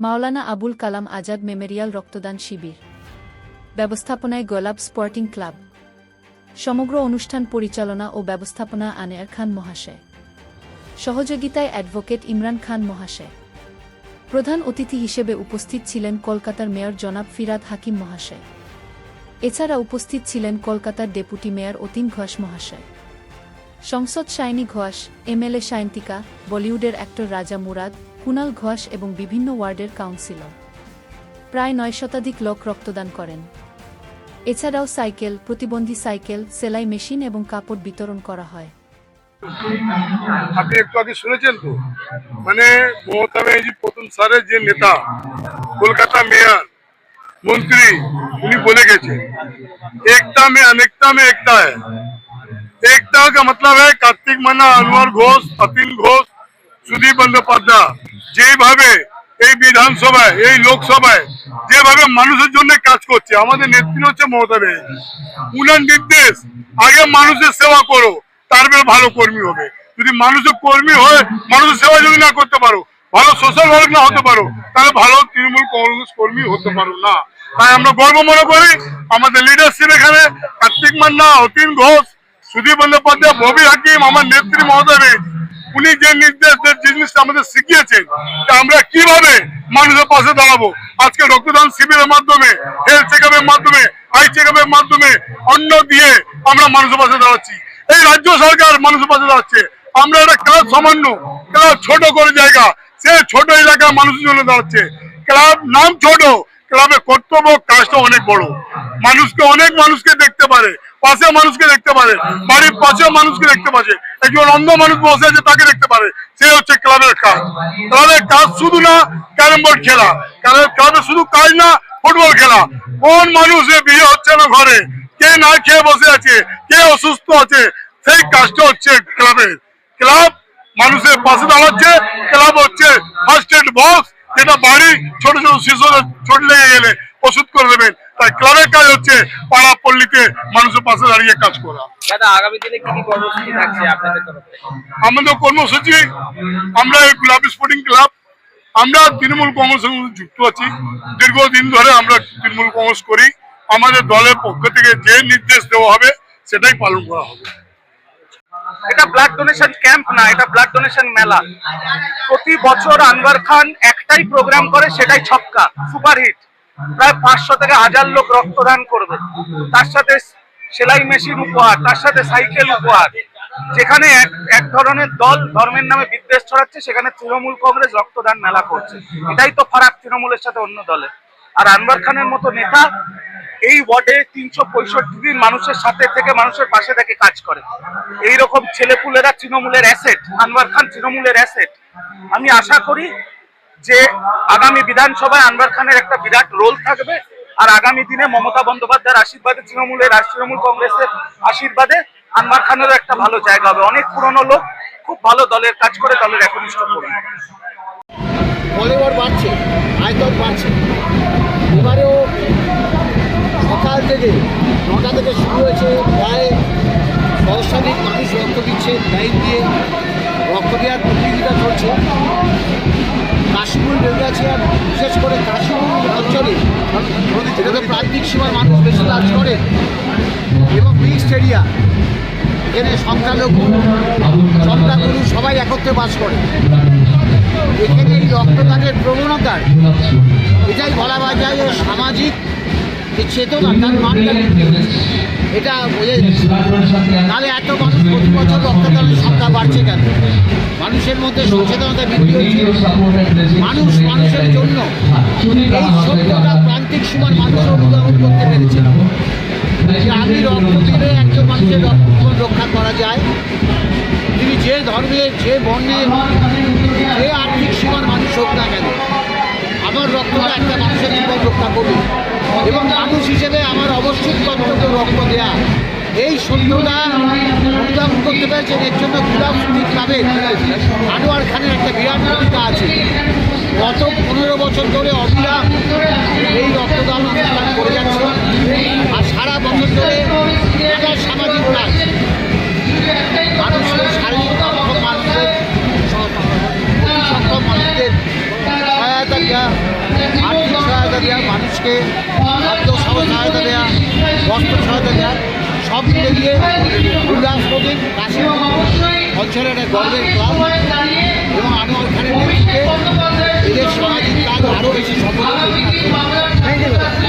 মাওলানা Abul Kalam Azad memorial রক্তদান শিবির। ব্যবস্থাপনায় গোলাপ স্পোর্টিং ক্লাব। সমগ্র অনুষ্ঠান পরিচালনা ও ব্যবস্থাপনা আনেয়ার খান মহাশয়। সহযোগিতায় অ্যাডভোকেট ইমরান খান মহাশয়। প্রধান অতিথি হিসেবে উপস্থিত ছিলেন কলকাতার মেয়র জনাব ফিরাদ হাকিম মহাশয়। এছাড়া উপস্থিত ছিলেন কলকাতার ডেপুটি মেয়র অতীন ঘোষ মহাশয়। সংসদ শাইনি ঘোষ, এমএলএ সায়ন্তিকা, বলিউডের অ্যাক্টর রাজা মুরাদ কুনাল ঘোষ এবং বিভিন্ন ওয়ার্ডের কাউন্সিলর প্রায় নয় শতাধিক লোক রক্তদান করেন এছাড়াও সাইকেল প্রতিবন্ধী সাইকেল সেলাই মেশিন এবং কাপড় বিতরণ করা হয় আপনি একটু আগে শুনেছেন তো মানে মমতা ব্যানার্জি প্রথম সারের যে নেতা কলকাতা মেয়র মন্ত্রী উনি বলে গেছেন एकता में अनेकता में एकता है एकता का मतलब है কার্তিক মান্না আনোয়ার ঘোষ অতীন ঘোষ সুদীপ বন্দ্যোপাধ্যায় যেভাবে এই বিধানসভায়, এই লোকসভায় যেভাবে মানুষের জন্য কাজ করছে, আমাদের নেত্রী হচ্ছে মমতা ব্যানার্জি। নির্দেশ, আগে মানুষের সেবা করো, তারপরে ভালো কর্মী হবে। যদি মানুষের কর্মী হয়ে, মানুষের সেবা যদি না করতে পারো, ভালো সোশ্যাল ওয়ার্ক না হতে পারো, তাহলে ভালো তৃণমূল কংগ্রেস কর্মী হতে পারো না। তাই আমরা গর্ব মনে করি, আমাদের লিডারশিপ এখানে কার্তিক মান্না, অতীন ঘোষ, সুদীপ বন্দ্যোপাধ্যায় ববি হাকিম, আমার নেত্রী মহোদয়। উনি যে নির্দেশ জিনিসটা আমাদের শিখিয়েছেন, যে আমরা কীভাবে মানুষের পাশে দাঁড়াবো। আজকে রক্তদান শিবিরের মাধ্যমে হেলথ চেক মাধ্যমে আই চেক মাধ্যমে অন্ন দিয়ে আমরা মানুষের পাশে দাঁড়াচ্ছি। এই রাজ্য সরকার মানুষের পাশে দাঁড়াচ্ছে। আমরা একটা ক্লাব সামান্য ক্লাব ছোট করে জায়গা, সে ছোট এলাকা মানুষের জন্য দাঁড়াচ্ছে। ক্লাব নাম ছোট ক্লাবে কর্তব্য কাজটা অনেক বড়। মানুষকে অনেক মানুষকে দেখতে পারে। পাশে মানুষকে দেখতে পারে। বাড়ির পাশে মানুষকে দেখতে পারে। একজন অন্ধ মানুষ বসে আছে, তাকে দেখতে পারে। সে হচ্ছে ক্লাবের কাজ। ক্লাবের কাজ শুধু না ক্যারাম বোর্ড খেলা। ক্লাবের ক্লাবে শুধু কাজ না, ফুটবল খেলা। কোন মানুষের বিয়ে হচ্ছে না ঘরে? কে না খেয়ে বসে আছে? কে অসুস্থ আছে? সেই কাজটা হচ্ছে ক্লাবের। ক্লাব মানুষের পাশে দাঁড়াচ্ছে। ক্লাব হচ্ছে ফার্স্ট এড বক্স যেটা বাড়ি ছোট ছোট শিশুদের চোট লেগে গেলে ওষুধ করে দেবেন। তাই ক্লাবের কাজ হচ্ছে পাড়া পল্লীতে মানুষের পাশে দাঁড়িয়ে কাজ করা। আমাদের কর্মসূচি আমরা এই ক্লাব স্পোর্টিং ক্লাব আমরা তৃণমূল কংগ্রেসের সঙ্গে যুক্ত আছি। দীর্ঘদিন ধরে আমরা তৃণমূল কংগ্রেস করি। আমাদের দলের পক্ষ থেকে যে নির্দেশ দেওয়া হবে সেটাই পালন করা হবে। এটা ব্লাড ডোনেশন ক্যাম্প না এটা ব্লাড ডোনেশন মেলা প্রতি বছর আনওয়ার খান একটাই প্রোগ্রাম করে সেটাই ছক্কা সুপারহিট প্রায় পাঁচশো থেকে হাজার লোক রক্তদান করবে। তার সাথে সেলাই মেশিন উপহার, তার সাথে সাইকেল উপহার। যেখানে এক এক ধরনের দল ধর্মের নামে বিদ্বেষ ছড়াচ্ছে, সেখানে তৃণমূল কংগ্রেস রক্তদান মেলা করছে। এটাই তো ফারাক তৃণমূলের সাথে অন্য দলে। আর আনওয়ার খানের মতো নেতা এই ওয়ার্ডে তিনশো পঁয়ষট্টি দিন মানুষের সাথে থেকে মানুষের পাশে থেকে কাজ করে। এই রকম ছেলেপুলেরা তৃণমূলের অ্যাসেট আনওয়ার খান তৃণমূলের অ্যাসেট আমি আশা করি যে আগামী বিধানসভায় আনওয়ার খানের একটা বিরাট রোল থাকবে। আর আগামী দিনে মমতা বন্দ্যোপাধ্যায়ের আশীর্বাদে তৃণমূলের তৃণমূল কংগ্রেসের আশীর্বাদে আনওয়ার খানেরও একটা ভালো জায়গা হবে। অনেক পুরনো লোক খুব ভালো দলের কাজ করে দলের একনিষ্ঠ ফলোয়ার বাড়ছে, আয়তন বাড়ছে। এবারেও সকাল থেকে নটা থেকে শুরু হয়েছে, প্রায় মানুষ রক্ত দিচ্ছে, লাইন দিয়ে রক্ত দেওয়ার প্রতিযোগিতা চলছে। বিশেষ করে কাশীপুর অঞ্চলে। যেটাতে প্রান্তিক সীমার মানুষ বেশি কাজ করে। এবং মিক্সড এরিয়া এখানে সংখ্যালঘু সংখ্যাগুরু সবাই একত্রে বাস করে। এখানে এই রক্তদানের প্রবণতার এটাই বলা যায় যে সামাজিক যে চেতনা, তার মানটা এটা বোঝা যাচ্ছে। নাহলে এত মানুষ প্রতি বছর রক্তদানের সংখ্যা বাড়ছে কেন? মানুষের মধ্যে সচেতনতা বৃদ্ধি হচ্ছে। মানুষ মানুষের জন্য এই সত্যটা প্রান্তিক সীমার মানুষ অনুধাবন করতে পেরেছে। যে আমি রক্ত দিলে একজন মানুষের রক্ত রক্ষা করা যায়। তিনি যে ধর্মে, যে বর্ণে, যে আর্থিক সীমার মানুষ হোক না কেন, আমার রক্তটা একটা মানুষের জীবন রক্ষা করবে এবং মানুষ হিসেবে আমার অবশ্যই কর্তব্য রক্ত দেয়া। এই সত্যটা অনুধাবন করতে পেরেছেন, এর জন্য সুদ্দিন ক্লাবের আছে। গত পনেরো বছর ধরে অবিরাম এই রক্তদান অনুষ্ঠান করে যাচ্ছে আর সারা বছর ধরে নানা সামাজিক কাজ। মানুষের শারীরিক মানুষদের সক্ষম মানুষদের সহায়তা দেওয়া আর্থিক সহায়তা দেওয়া মানুষকে খাদ্য সহায়তা দেওয়া বস্ত্র সহায়তা দেওয়া সব মিলে দিয়ে উল্লাস প্রদীপ কাশি অঞ্চলের একটা গর্বের ক্লাব। এবং আনোয়ার খানের নেতৃত্বে এদের সামাজিক কাজ আরও বেশি সফল